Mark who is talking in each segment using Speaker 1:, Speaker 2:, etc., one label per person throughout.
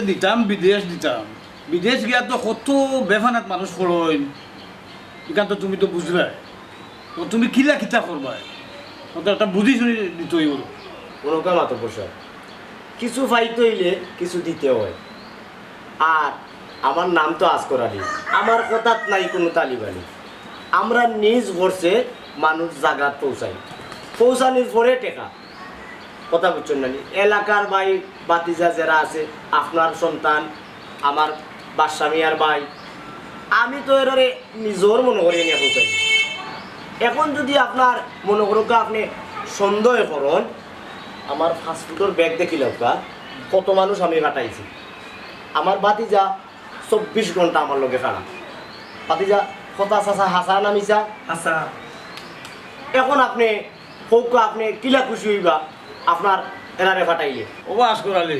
Speaker 1: দিতাম, বিদেশ দিতাম। বিদেশ গিয়া তো কত বেফানাত মানুষ পড়ইন এখান তো তুমি তো বুঝলাই তো তুমি কিলা কিতা করবা তো একটা বুঝি শুনি দিত
Speaker 2: কিছু ফাইতে হইলে কিছু দিতে হয়। আর আমার নাম তো আসকর আলী। আমার কথাত নাই কোনো তালিবানি। আমরা নিজ বর্ষে মানুষ জাগাত পৌঁছাই। পৌঁছানির পরে টেকা। কথা বুঝছেন না? এলাকার ভাই বাতিজা যারা আছে আপনার সন্তান আমার বাসামিয়ার ভাই আমি তো এরারে নিজের মনে করি নিয়ে পৌঁছাই এখন যদি আপনার মনে করুক আপনি সন্দেহ করেন আমার ফাস্টফুডের ব্যাগ দেখিল কত মানুষ আমি কাটাইছি আমার বাতিজা চব্বিশ ঘণ্টা আমার লগে খাড়া। বাতিজা কথা চাচা হাসা নামিছা
Speaker 3: আচ্ছা
Speaker 2: এখন আপনি হোক আপনি কিলা খুশি হইবা? আপনার এনারে ফাটাইলে
Speaker 1: ও আস করালে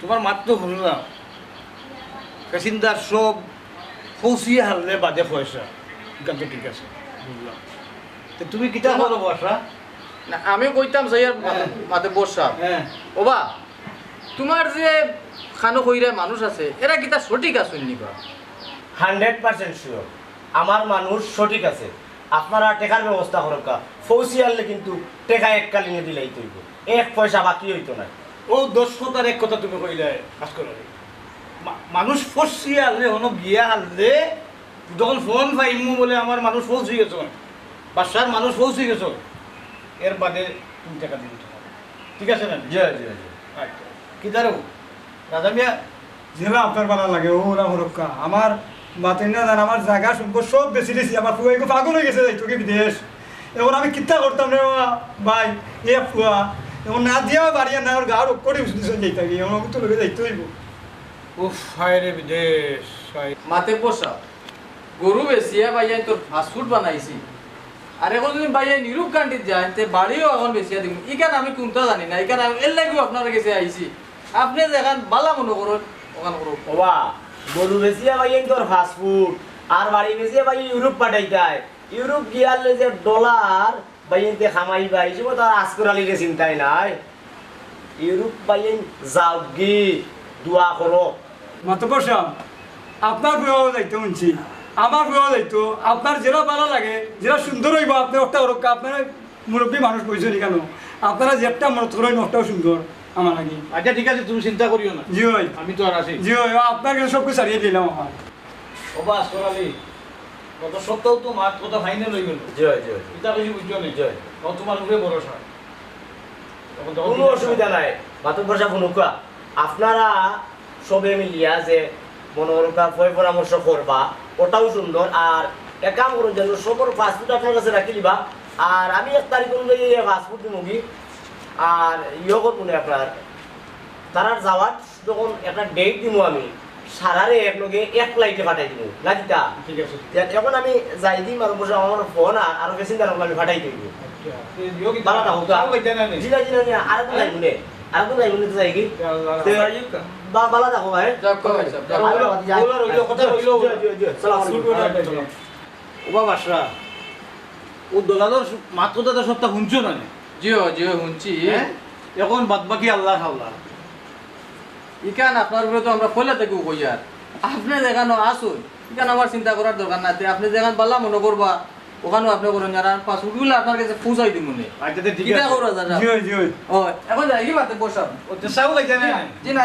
Speaker 1: তোমার মাত তো শুনলাম পেসেঞ্জার সব ফৌসিয়ে হারলে বাদে পয়সা এখান তো ঠিক আছে বুঝলাম। তো তুমি কিতা করো বাসা?
Speaker 4: না আমি কইতাম যাইয়ার মাতে বসা।
Speaker 1: হ্যাঁ।
Speaker 4: ওবা তোমার যে খানো কইরা মানুষ আছে এরা কি তা সঠিক আছে নিবা
Speaker 2: হান্ড্রেড পার্সেন্ট শিওর আমার মানুষ সঠিক আছে। আপনারা টেকার ব্যবস্থা করুক ফৌসি আনলে কিন্তু টেকা এককালীনে দিলেই তৈব এক পয়সা বাকি হইতো না।
Speaker 1: ও কথার এক কথা তুমি কইলে আস করালে মানুষ ফসিয়ে হারলে হনো গিয়া হারলে যখন ফোন পাইমু বলে আমার মানুষ পৌঁছে গেছ বাসার মানুষ পৌঁছে গেছ এর বাদে তুমি টাকা দিন ঠিক আছে না
Speaker 2: জি জি জয়
Speaker 1: আচ্ছা। কি দাঁড়াবো রাজা মিয়া?
Speaker 3: যেটা আপনার ভালো লাগে ও ওরা হরক্কা আমার বাতেন না জান আমার জায়গা সম্পদ সব বেশি দিয়েছি আমার ফুয়া এগুলো পাগল হয়ে গেছে যাইতো কি বিদেশ? এখন আমি কিতা করতাম রে বাবা, ভাই এ ফুয়া এখন না দিয়া বাড়ি না ওর গা রোগ করে উঠে যাইতা কি? এখন তো লোকে যাইতে হইব
Speaker 1: উফ হায় রে বিদেশ।
Speaker 4: মাতে বসা গরু বেচিয়া বাইয়াই তোর ফাস্টফুড বানাইছি। আর এখন যদি বাইয়াই নিরূপ কান্ডিত যায় তে বাড়িও এখন বেচিয়া দিব ইকান আমি কোনটা জানি না ইকান আমি এর লাগিও আপনার কাছে আইছি আপনি যেখান বালা মনে করুন ওখান করুন
Speaker 2: ওবা গরু বেচিয়া ভাই তোর ফাস্টফুড আর বাড়ি বেচিয়া ভাই ইউরোপ পাঠাইতাই ইউরোপ গিয়ালে যে ডলার বাইনতে খামাই পাই সে তার আসকরালিরে চিন্তাই নাই। ইউরোপ বাইন যাও গি, দোয়া করো।
Speaker 3: মাতো বসাম আপনার বিবাহ যাইতো শুনছি। আমার বিবাহ যাইতো আপনার যেটা ভালো লাগে, যেটা সুন্দর হইব, আপনি ওটা ওরক্কা আপনার মুরব্বী মানুষ কইছে নি কেন? আপনারা যেটা মনত করেন ওটাও সুন্দর। আমার লাগে
Speaker 1: আচ্ছা ঠিক আছে তুমি চিন্তা করিও না।
Speaker 3: জি হয়
Speaker 1: আমি তো আর আছি।
Speaker 3: জি হয় আপনার কাছে সব কিছু ছাড়িয়ে দিলাম আমার।
Speaker 1: ও বাস করালি গত সপ্তাহ তো মাত কথা ফাইনাল হয়ে গেল।
Speaker 2: জয় জয়
Speaker 1: এটা কিছু বুঝছ নেই
Speaker 2: জয়
Speaker 1: ও তোমার উপরে ভরসা।
Speaker 2: কোনো অসুবিধা নাই। মাতুক বর্ষা ভুনুকা আপনারা সবে মিলিয়া যে মনোরকা ভয় পরামর্শ করবা ওটাও সুন্দর। আর এক কাম করুন যেন সবর ফাস্টফুড আপনার কাছে রাখি দিবা। আর আমি এক তারিখ অনুযায়ী ফাস্টফুড মুগি আর ইয়ে করব না আপনার তারার যাওয়ার যখন একটা ডেট দিব আমি সারারে একলগে এক লাইটে পাঠাই দিব লাগিতা
Speaker 1: ঠিক আছে।
Speaker 2: এখন আমি যাই দিম আর বসে আমার ফোন আর আরও বেশি আমি পাঠাই দিব
Speaker 1: আচ্ছা, তো
Speaker 2: আর তো আর তো তো যাই কি বা বালা থাকো ভাই।
Speaker 4: যাক কো ভাই সাহেব, যাক।
Speaker 1: বলার রইল, কথা রইল।
Speaker 2: সালাম
Speaker 1: ও বাবা আশরা ও দলালর মাত কথা সপ্তাহ শুনছো নে?
Speaker 4: জিও জিও শুনছি।
Speaker 1: হ্যাঁ? এখন বাদ বাকি আল্লাহ হাওলা।
Speaker 4: ইকান আপনার উপরে তো আমরা ফলে থাকি কইয়ার আপনি যেখানে আসুন ইকান আমার চিন্তা করার দরকার নাই। তে আপনি যেখানে বালা মনে করবা ওখানেও আপনি করেন যারা পাসপোর্টগুলো আপনার কাছে পৌঁছাই দিব মনে। কিটা করো দাদা এখন যাই কি মাতে বসাম
Speaker 1: ও তো সাউ
Speaker 4: জি না